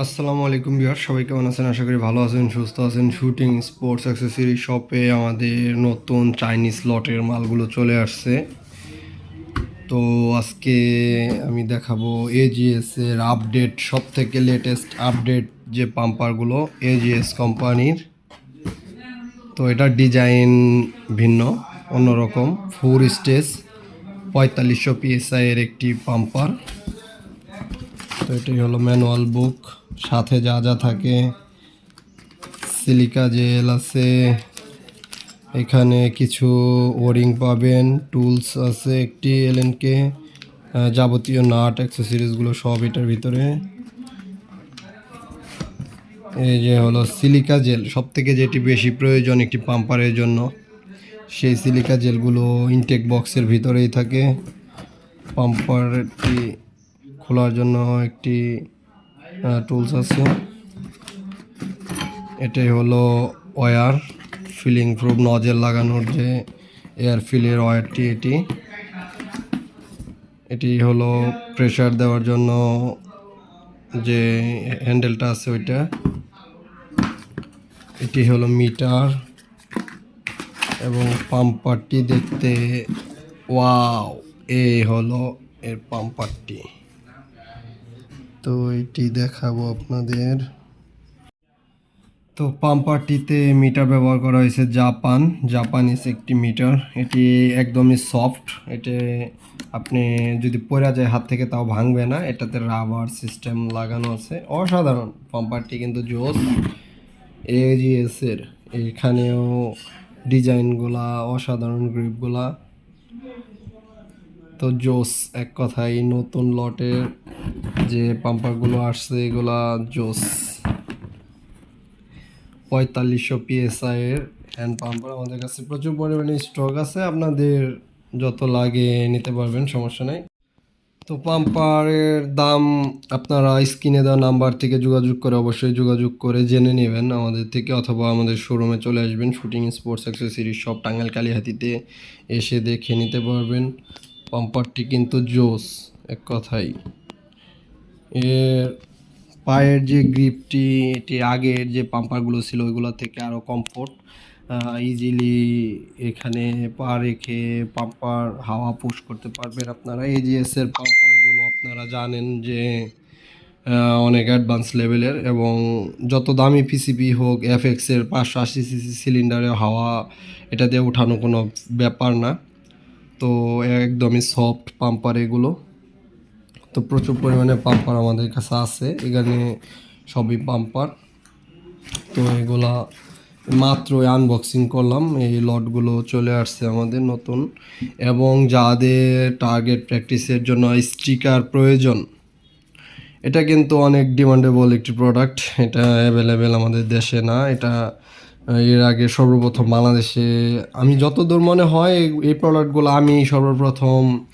আসসালামু আলাইকুম বিহার সবাই কেমন আছেন? আশা করি ভালো আছেন, সুস্থ আছেন। শুটিং স্পোর্টস অ্যাক্সেসরি শপে আমাদের নতুন চাইনিজ লটের মালগুলো চলে আসছে। তো আজকে আমি দেখাবো এজিএস এর আপডেট সব থেকে লেটেস্ট আপডেট যে পাম্পারগুলো এজিএস কোম্পানির তো এটার ডিজাইন ভিন্ন, অন্যরকম ফোর স্টেজ পঁয়তাল্লিশশো পিএসআই এর একটি পাম্পার তো এটাই হলো ম্যানুয়াল বুক সাথে যা যা থাকে। সিলিকা জেল আছে। এখানে কিছু ওয়ারিং পাবেন, টুলস আছে একটি এলএনকে যাবতীয় নাট অ্যাক্সেসরিজগুলো সব এটার ভিতরে। এই যে হলো সিলিকা জেল সব থেকে যেটি বেশি প্রয়োজন একটি পাম্পারের জন্য, সেই সিলিকা জেলগুলো ইনটেক বক্সের ভিতরেই থাকে। পাম্পারটি খোলার জন্য একটি টুলস আছে। এটাই হলো ওয়্যার ফিলিং প্রুফ নজেল লাগানোর যে এয়ার ফিলের ওয়্যারটি এটি। এটি হলো প্রেসার দেওয়ার জন্য যে হ্যান্ডেলটা আছে ওইটা। এটি হলো মিটার এবং পাম্পারটি দেখতে ওয়াও এই হলো এর পাম্পারটি তো এটি দেখাবো আপনাদের। তো পাম্পারটিতে মিটার ব্যবহার করা হয়েছে জাপান। জাপানিজ একটি মিটার। এটি একদমই সফট। এটি আপনি যদি পড়া যায় হাত থেকে তাও ভাঙবে না। এটাতে রাবার সিস্টেম লাগানো আছে। অসাধারণ। পাম্পারটি কিন্তু জোস। এজিএস এর এখানেও ডিজাইনগুলা, অসাধারণ গ্রিপগুলা। তো জোস এক কথায়, নতুন লটের যে পাম্পারগুলো আসছে, এগুলা জোস। পঁয়তাল্লিশশো পিএসআই এর হ্যান্ড পাম্পার আমাদের কাছে প্রচুর পরিমাণে স্টক আছে, আপনাদের যত লাগে নিতে পারবেন, সমস্যা নেই। তো পাম্পারের দাম আপনারা স্ক্রিনে দেওয়া নাম্বার থেকে যোগাযোগ করে অবশ্যই যোগাযোগ করে জেনে নেবেন আমাদের থেকে, অথবা আমাদের শোরুমে চলে আসবেন শুটিং স্পোর্টস অ্যাক্সেসরিজ সব টাঙ্গাইল কালীহাতিতে এসে দেখে নিতে পারবেন। পাম্পারটি কিন্তু জোস এক কথাই। এর পায়ের যে গ্রিপটি, এটি আগের যে পাম্পারগুলো ছিল, ওইগুলো থেকে আরও কমফোর্ট ইজিলি এখানে পা রেখে পাম্পার হাওয়া পুশ করতে পারবেন আপনারা। এজিএস এর পাম্পারগুলো আপনারা জানেন যে অনেক অ্যাডভান্স লেভেলের এবং যত দামি পিসিবি হোক এফএক্স এর পাঁচশো আশি সিসি সিলিন্ডারে হাওয়া, এটা দিয়ে উঠানো কোনো ব্যাপার না। তো একদমই সফট পাম্পার এগুলো। তো প্রচুর পরিমাণে পাম্পার আমাদের কাছে আছে, এখানে সবই পাম্পার তো এগুলা মাত্র আনবক্সিং করলাম, এই লটগুলো চলে আসছে আমাদের নতুন। এবং যাদের টার্গেট প্র্যাকটিসের জন্য স্টিকার প্রয়োজন, এটা কিন্তু অনেক ডিমান্ডেবল একটি প্রোডাক্ট এটা অ্যাভেলেবেল আমাদের দেশে না, এটা এর আগে সর্বপ্রথম বাংলাদেশে, আমি যতদূর মনে হয়, এই- প্রোডাক্টগুলো আমি সর্বপ্রথম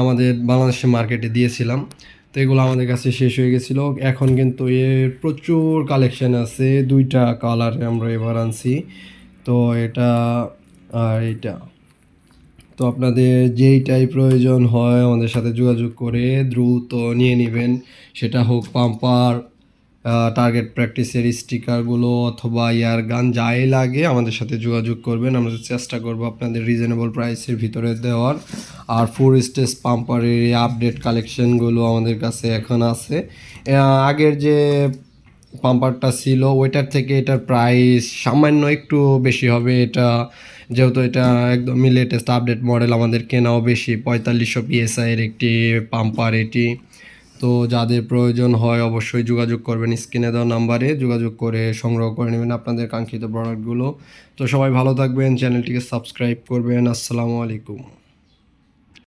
আমাদের বাংলাদেশে মার্কেটে দিয়েছিলাম। তো এগুলো আমাদের কাছে শেষ হয়ে গেছিল। এখন কিন্তু এর প্রচুর কালেকশান আছে। দুইটা কালারে আমরা এবার আনছি। তো এটা, আর এটা তো আপনাদের যেইটাই প্রয়োজন হয়, আমাদের সাথে যোগাযোগ করে দ্রুত নিয়ে নেবেন। সেটা হোক পাম্পার টার্গেট প্র্যাকটিসের স্টিকারগুলো অথবা ইয়ার গান যাই লাগে, আমাদের সাথে যোগাযোগ করবেন। আমরা চেষ্টা করব আপনাদের রিজনেবল প্রাইসের ভিতরে দেওয়ার। আর ফোর স্টেজ পাম্পারের আপডেট কালেকশনগুলো আমাদের কাছে এখন আছে। আগের যে পাম্পারটা ছিল, ওইটার থেকে এটার প্রাইস সামান্য একটু বেশি হবে। এটা যেহেতু এটা একদমই লেটেস্ট আপডেট মডেল আমাদের কেনাও বেশি। পঁয়তাল্লিশশো পিএসআই এর একটি পাম্পার এটি। তো যাদের প্রয়োজন হয় অবশ্যই যোগাযোগ করবেন স্ক্রিনে দেওয়া নাম্বারে, যোগাযোগ করে সংগ্রহ করে নেবেন আপনাদের কাঙ্ক্ষিত প্রোডাক্টগুলো তো সবাই ভালো থাকবেন, চ্যানেলটিকে সাবস্ক্রাইব করবেন, আসসালামু আলাইকুম।